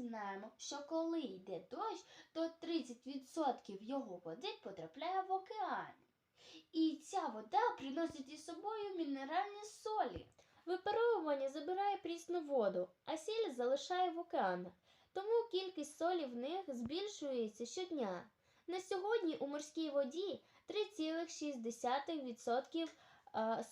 знаємо, що коли йде дощ, то 30% його води потрапляє в океан. І ця вода приносить із собою мінеральні солі. Випаровування забирає прісну воду, а сіль залишає в океанах. Тому кількість солі в них збільшується щодня. На сьогодні у морській воді 3,6%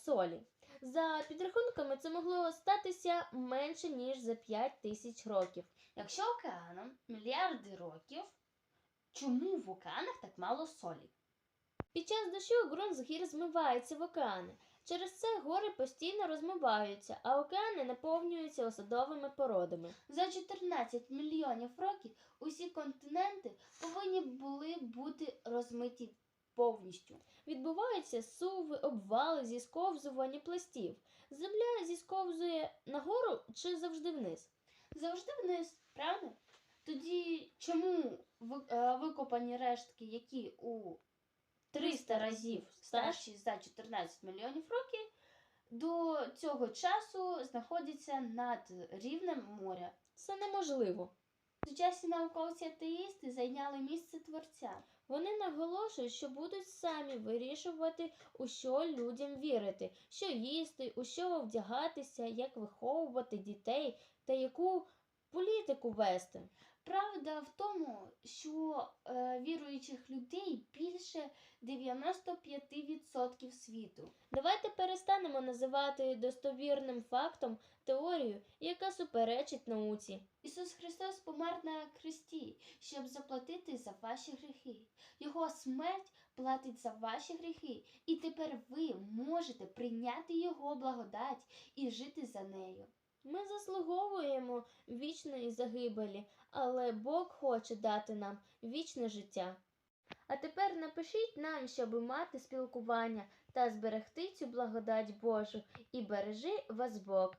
солі. За підрахунками, це могло статися менше ніж за 5 тисяч років. Якщо океаном мільярди років, чому в океанах так мало солі? Під час дощу ґрунт з гір змивається в океани. Через це гори постійно розмиваються, а океани наповнюються осадовими породами. За 14 мільйонів років усі континенти повинні були бути розмиті повністю. Відбуваються суви, обвали, зісковзування пластів. Земля зісковзує нагору чи завжди вниз? Завжди вниз, правда? Тоді чому е, викопані рештки, які у 300 разів старші за 14 мільйонів років, до цього часу знаходяться над рівнем моря? Це неможливо. Сучасні науковці-атеїсти зайняли місце творця. Вони наголошують, що будуть самі вирішувати, у що людям вірити, що їсти, у що вдягатися, як виховувати дітей та яку політику вести. Правда в тому, що е, віруючих людей більше 95% світу. Давайте перестанемо називати достовірним фактом теорію, яка суперечить науці. Ісус Христос помер на хресті, щоб заплатити за ваші гріхи. Його смерть платить за ваші гріхи, і тепер ви можете прийняти Його благодать і жити за нею. Ми заслуговуємо вічної загибелі, але Бог хоче дати нам вічне життя. А тепер напишіть нам, щоб мати спілкування та зберегти цю благодать Божу, і бережи вас Бог.